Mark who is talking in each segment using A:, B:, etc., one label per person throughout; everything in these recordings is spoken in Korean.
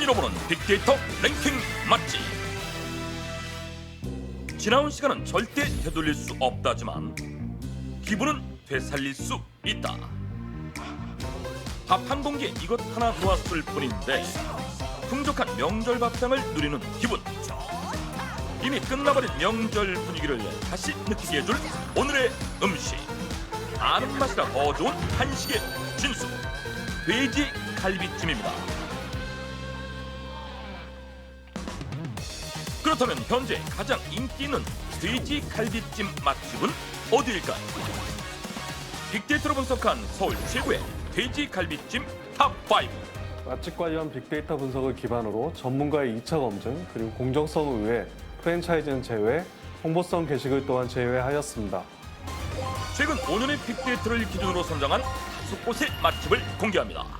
A: 순위로 보는 빅데이터 랭킹 맛집 지나온 시간은 절대 되돌릴 수 없다지만 기분은 되살릴 수 있다. 밥 한 공기에 이것 하나 놓았을 뿐인데 풍족한 명절 밥상을 누리는 기분. 이미 끝나버린 명절 분위기를 다시 느끼게 해줄 오늘의 음식. 아는 맛이라 더 좋은 한식의 진수. 돼지 갈비찜입니다 그렇다면 현재 가장 인기 있는 돼지 갈비찜 맛집은 어디일까요? 빅데이터로 분석한 서울 최고의 돼지 갈비찜 탑5
B: 맛집 관련 빅데이터 분석을 기반으로 전문가의 2차 검증 그리고 공정성 의회 프랜차이즈는 제외, 홍보성 게시글 또한 제외하였습니다.
A: 최근 5년의 빅데이터를 기준으로 선정한 다섯 곳의 맛집을 공개합니다.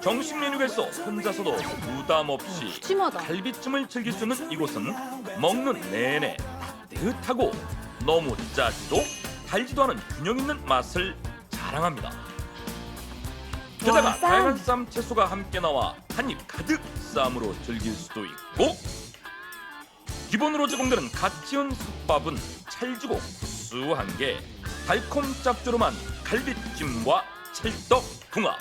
A: 정식 메뉴에서 혼자서도 부담 없이
C: 푸짐하다.
A: 갈비찜을 즐길 수 있는 이곳은 먹는 내내 따뜻하고 너무 짜지도 달지도 않은 균형 있는 맛을 자랑합니다. 게다가
C: 와, 쌈.
A: 다양한 쌈 채소가 함께 나와 한입 가득 쌈으로 즐길 수도 있고 기본으로 제공되는 갓 지은 솥밥은 찰지고 구수한 게 달콤 짭조름한 갈비찜과 찰떡 궁합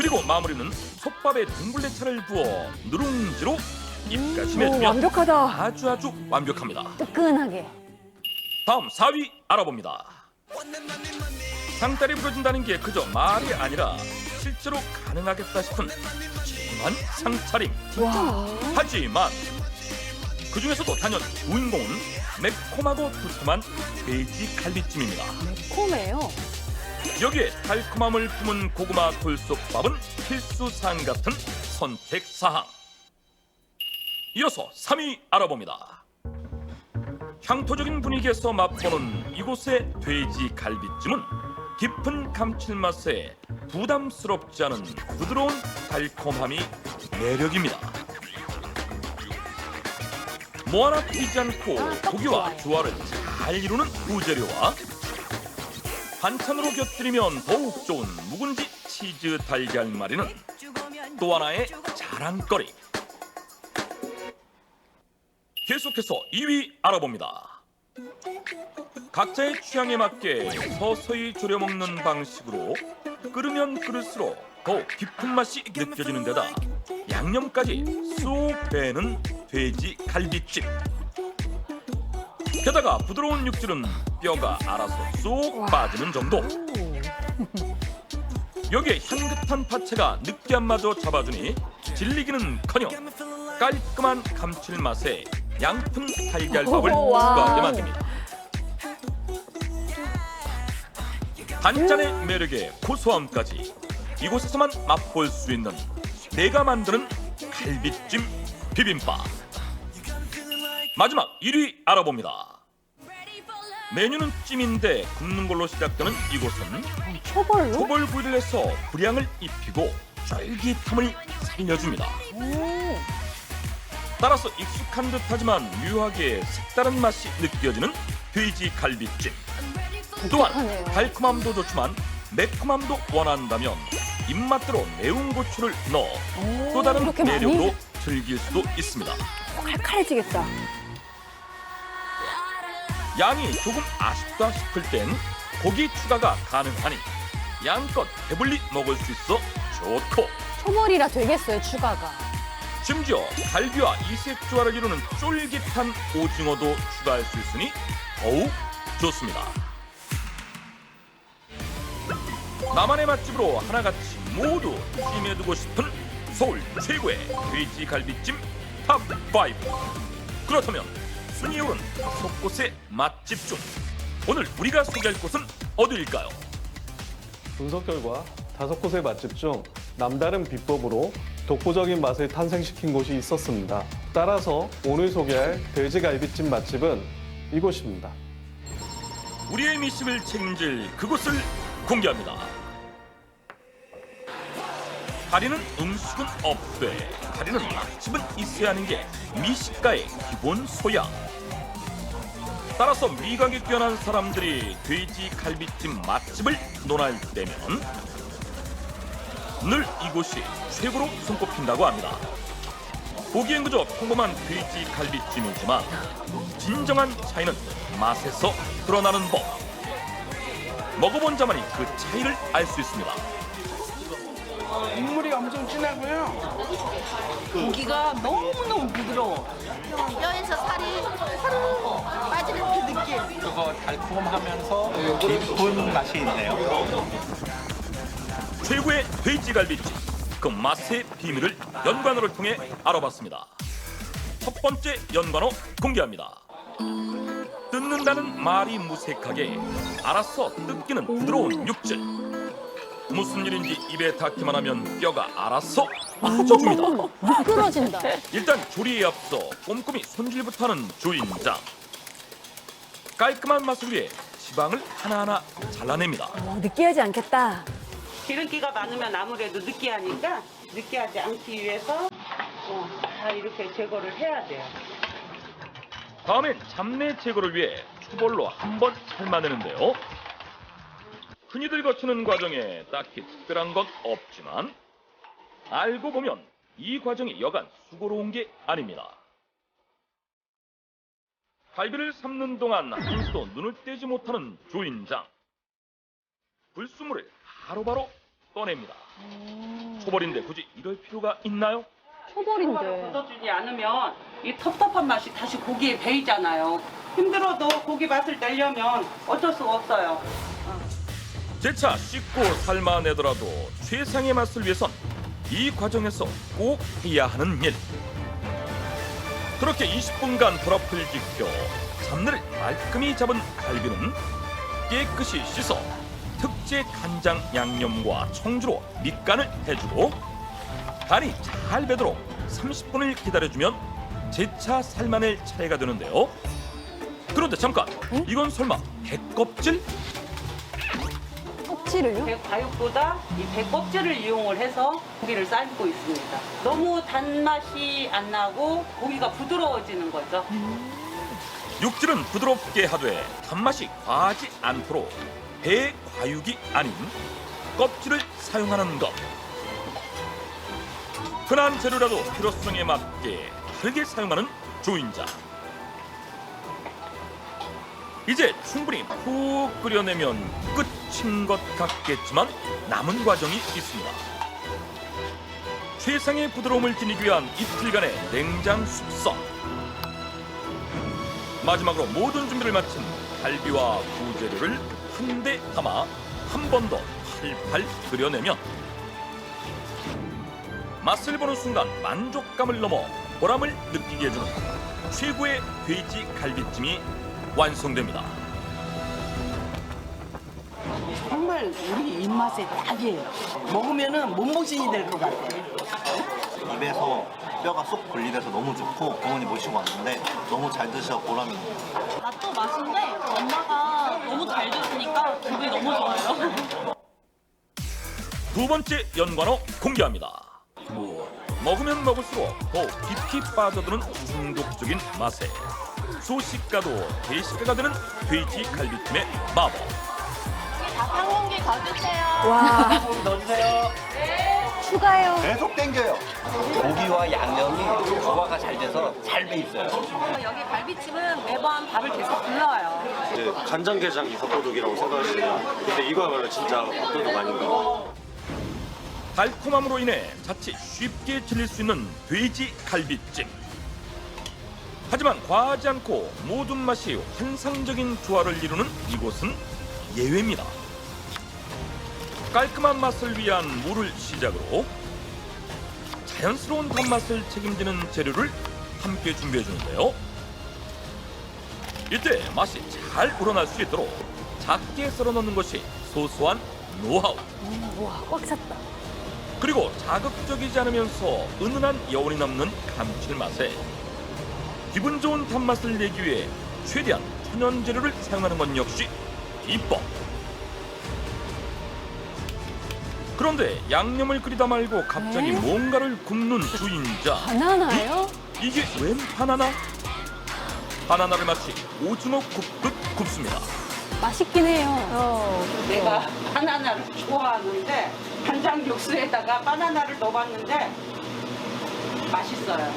A: 그리고 마무리는 솥밥에 둥글레차를 부어 누룽지로 입가심에
C: 음, 오,
A: 두면
C: 완벽하다.
A: 아주 아주 완벽합니다.
C: 뜨끈하게.
A: 다음 4위 알아봅니다. 상다리 부러진다는 게 그저 말이 아니라 실제로 가능하겠다 싶은 푸짐한 상차림.
C: 와.
A: 하지만 그 중에서도 단연 주인공은 매콤하고 두툼한 돼지 갈비찜입니다.
C: 매콤해요.
A: 여기에 달콤함을 품은 고구마 돌솥밥은 필수 사항 같은 선택 사항. 이어서 3위 알아봅니다. 향토적인 분위기에서 맛보는 이곳의 돼지 갈비찜은 깊은 감칠맛에 부담스럽지 않은 부드러운 달콤함이 매력입니다. 뭐 하나 튀지 않고 고기와. 조화를 잘 이루는 부재료와 반찬으로 곁들이면 더욱 좋은 묵은지 치즈 달걀말이는 또 하나의 자랑거리. 계속해서 2위 알아봅니다. 각자의 취향에 맞게 서서히 졸여 먹는 방식으로 끓으면 끓을수록 더 깊은 맛이 느껴지는 데다 양념까지 쏙 배는 돼지 갈비찜. 게다가 부드러운 육질은 뼈가 알아서 쏙 빠지는 정도. 여기에 향긋한 파채가 느끼함마저 잡아주니 질리기는커녕 깔끔한 감칠맛에 양푼 달걀밥을
C: 오, 와우.
A: 추가하게 만듭니다. 반찬의 매력에 고소함까지 이곳에서만 맛볼 수 있는 내가 만드는 갈비찜 비빔밥. 마지막 1위 알아봅니다. 메뉴는 찜인데 굽는 걸로 시작되는 이곳은
C: 초벌로?
A: 초벌 구이를 해서 불향을 입히고 쫄깃함을 살려줍니다.
C: 오.
A: 따라서 익숙한 듯하지만 묘하게 색다른 맛이 느껴지는 돼지 갈비찜. 또한
C: 독특하네요.
A: 달콤함도 좋지만 매콤함도 원한다면 입맛대로 매운 고추를 넣어
C: 오,
A: 또 다른
C: 이렇게
A: 매력으로? 즐길 수도 있습니다.
C: 칼칼해지겠다.
A: 양이 조금 아쉽다 싶을 땐 고기 추가가 가능하니 양껏 배불리 먹을 수 있어 좋고
C: 초벌이라 되겠어요, 추가가.
A: 심지어 갈비와 이색 조화를 이루는 쫄깃한 오징어도 추가할 수 있으니 더욱 좋습니다. 나만의 맛집으로 하나같이 모두 찜해두고 싶은 서울 최고의 돼지 갈비찜 탑5 그렇다면 순위 오른 다섯 곳의 맛집 중 오늘 우리가 소개할 곳은 어디일까요?
B: 분석 결과 다섯 곳의 맛집 중 남다른 비법으로 독보적인 맛을 탄생시킨 곳이 있었습니다. 따라서 오늘 소개할 돼지갈비찜 맛집은 이곳입니다.
A: 우리의 미식을 책임질 그곳을 공개합니다. 가리는 음식은 없되 가리는 맛집은 있어야 하는 게 미식가의 기본 소양. 따라서 미각이 뛰어난 사람들이 돼지 갈비찜 맛집을 논할 때면 늘 이곳이 최고로 손꼽힌다고 합니다. 보기엔 그저 평범한 돼지 갈비찜이지만 진정한 차이는 맛에서 드러나는 법. 먹어본 자만이 그 차이를 알 수 있습니다.
D: 국물이 엄청 진하고요.
E: 고기가 너무너무 부드러워.
F: 뼈에서 살이 하루 빠지는 그 느낌.
G: 그거 달콤하면서 깊은 맛이 있네요.
A: 최고의 돼지갈비찜 그 맛의 비밀을 연관어를 통해 알아봤습니다. 첫 번째 연관어 공개합니다. 뜯는다는 말이 무색하게 알아서 뜯기는 부드러운 육질. 무슨 일인지 입에 닿기만 하면 뼈가 알아서 맞춰줍니다.
C: 미끄러진다.
A: 일단 조리에 앞서 꼼꼼히 손질부터 하는 주인장. 깔끔한 맛을 위해 지방을 하나하나 잘라냅니다.
C: 어, 느끼하지 않겠다.
E: 기름기가 많으면 아무래도 느끼하니까 느끼하지 않기 위해서 어, 다 이렇게 제거를 해야 돼요.
A: 다음엔 잡내 제거를 위해 초벌로 한 번 삶아내는데요. 흔히들 거치는 과정에 딱히 특별한 건 없지만 알고 보면 이 과정이 여간 수고로운 게 아닙니다. 갈비를 삶는 동안 한수도 눈을 떼지 못하는 주인장. 불순물을 바로바로 떠냅니다. 초벌인데 굳이 이럴 필요가 있나요?
C: 초벌인데.
E: 묻어주지 않으면 이 텁텁한 맛이 다시 고기에 배이잖아요. 힘들어도 고기 맛을 내려면 어쩔 수가 없어요.
A: 재차 씻고 삶아내더라도 최상의 맛을 위해선 이 과정에서 꼭 해야 하는 일. 그렇게 20분간 불앞을 지켜 잡내를 말끔히 잡은 갈비는 깨끗이 씻어 특제 간장 양념과 청주로 밑간을 해주고 간이 잘 배도록 30분을 기다려주면 재차 삶아낼 차례가 되는데요. 그런데 잠깐, 이건 설마 배껍질?
C: 껍질을요?
E: 배 과육보다 이 배껍질을 이용을 해서 고기를 삶고 있습니다. 너무 단맛이 안 나고 고기가 부드러워지는 거죠.
A: 육질은 부드럽게 하되 단맛이 과하지 않도록 배 과육이 아닌 껍질을 사용하는 것. 흔한 재료라도 필요성에 맞게 다르게 사용하는 조인자. 이제 충분히 푹 끓여내면 끝 인것 같겠지만 남은 과정이 있습니다. 최상의 부드러움을 지니기 위한 이틀간의 냉장 숙성. 마지막으로 모든 준비를 마친 갈비와 부재료를 한 대 담아 한 번 더 팔팔 끓여내면 맛을 보는 순간 만족감을 넘어 보람을 느끼게 해주는 최고의 돼지 갈비찜이 완성됩니다.
D: 정말 우리 입맛에 딱이에요. 먹으면은 몸보신이 될 것 같아요.
G: 입에서 뼈가 쏙 분리돼서 너무 좋고 부모님 모시고 왔는데 너무 잘 드셔 보람이 있네요.
H: 맛도 맛인데 엄마가 너무 잘 줬으니까 기분이 너무 좋아요.
A: 두 번째 연관어 공개합니다. 먹으면 먹을수록 더 깊이 빠져드는 중독적인 맛에 소식가도 대식가가 되는 돼지 갈비찜의 마법.
H: 닭한 공기 가주세요.
C: 와,
G: 넣어주세요.
C: 추가요.
G: 계속 땡겨요. 고기와 양념이 조화가 잘 돼서 잘 배 있어요.
H: 여기 갈비찜은 매번 밥을 계속 불러와요.
I: 이제 간장게장 이석도둑이라고 생각하시면 근데 이거야말로 진짜 밥도둑 아닌가
A: 달콤함으로 인해 자칫 쉽게 질릴 수 있는 돼지 갈비찜. 하지만 과하지 않고 모든 맛이 환상적인 조화를 이루는 이곳은 예외입니다. 깔끔한 맛을 위한 물을 시작으로 자연스러운 단맛을 책임지는 재료를 함께 준비해 주는데요. 이때 맛이 잘 우러날 수 있도록 작게 썰어 넣는 것이 소소한 노하우.
C: 와, 꽉 찼다.
A: 그리고 자극적이지 않으면서 은은한 여운이 남는 감칠맛에 기분 좋은 단맛을 내기 위해 최대한 천연 재료를 사용하는 건 역시 비법. 그런데 양념을 끓이다 말고 갑자기
C: 네?
A: 뭔가를 굽는 주인자.
C: 바나나요?
A: 이게 웬 바나나? 바나나를 마치 오징어 굽듯 굽습니다.
C: 맛있긴 해요.
E: 내가 바나나를 좋아하는데 간장 육수에다가 바나나를 넣어봤는데 맛있어요.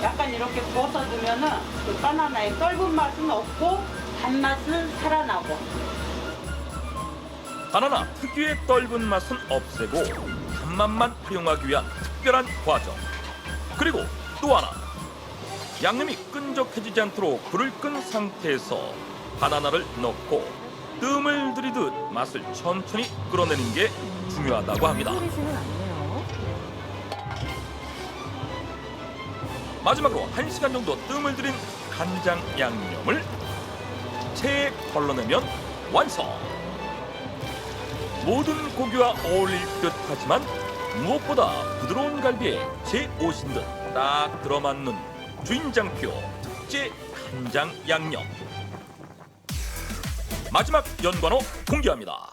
E: 약간 이렇게 구워서 두면은 그 바나나의 떫은 맛은 없고 단맛은 살아나고
A: 바나나 특유의 떫은 맛은 없애고 단맛만 활용하기 위한 특별한 과정. 그리고 또 하나 양념이 끈적해지지 않도록 불을 끈 상태에서 바나나를 넣고 뜸을 들이듯 맛을 천천히 끌어내는 게 중요하다고 합니다. 마지막으로 1시간 정도 뜸을 들인 간장 양념을 체에 걸러내면 완성! 모든 고기와 어울릴 듯 하지만 무엇보다 부드러운 갈비에 제 오신 듯딱 들어맞는 주인장표 특제 간장 양념. 마지막 연관어 공개합니다.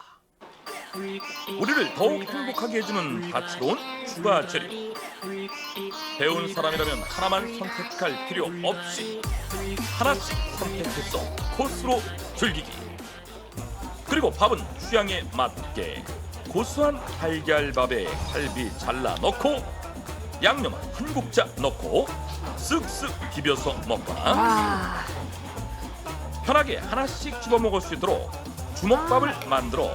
A: 우리를 더욱 행복하게 해주는 다채로운 추가 재료. 배운 사람이라면 하나만 선택할 필요 없이 하나씩 선택해서 코스로 즐기기 그리고 밥은 취향에 맞게. 고소한 달걀밥에 갈비 잘라 넣고 양념은 한 국자 넣고 쓱쓱 비벼서 먹거나
C: 와,
A: 편하게 하나씩 집어 먹을 수 있도록 주먹밥을 만들어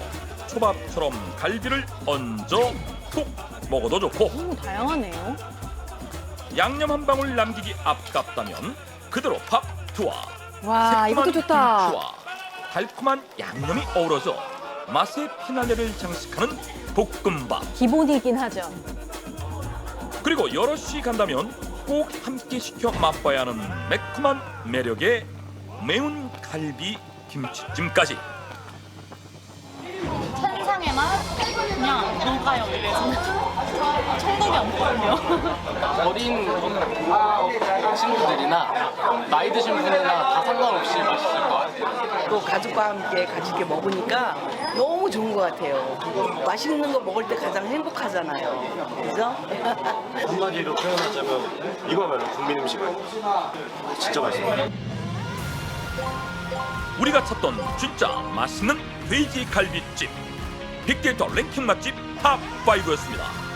A: 초밥처럼 갈비를 얹어 푹 먹어도 좋고
C: 너무 다양하네요.
A: 양념 한 방울 남기기 아깝다면 그대로 밥 투하.
C: 와, 이것도 좋다.
A: 김치와 달콤한 양념이 어우러져 맛의 피날레를 장식하는 볶음밥
C: 기본이긴 하죠.
A: 그리고 여럿이 간다면 꼭 함께 시켜 맛봐야 하는 매콤한 매력의 매운 갈비 김치찜까지
H: 천상의 맛? 그냥 뭔가요? 이래 천국이 없거든요.
J: 어린 친구들이나 나이 드신 분이나 다 상관없이 맛있을 것 같아요.
D: 또 가족과 함께 같이 이렇게 먹으니까 너무 좋은 것 같아요. 맛있는 거 먹을 때 가장 행복하잖아요. 그죠?
I: 한마디로 표현하자면 이거야말로 국민 음식 아니에요. 진짜 맛있어요.
A: 우리가 찾던 진짜 맛있는 돼지 갈비찜 빅데이터 랭킹 맛집 탑5였습니다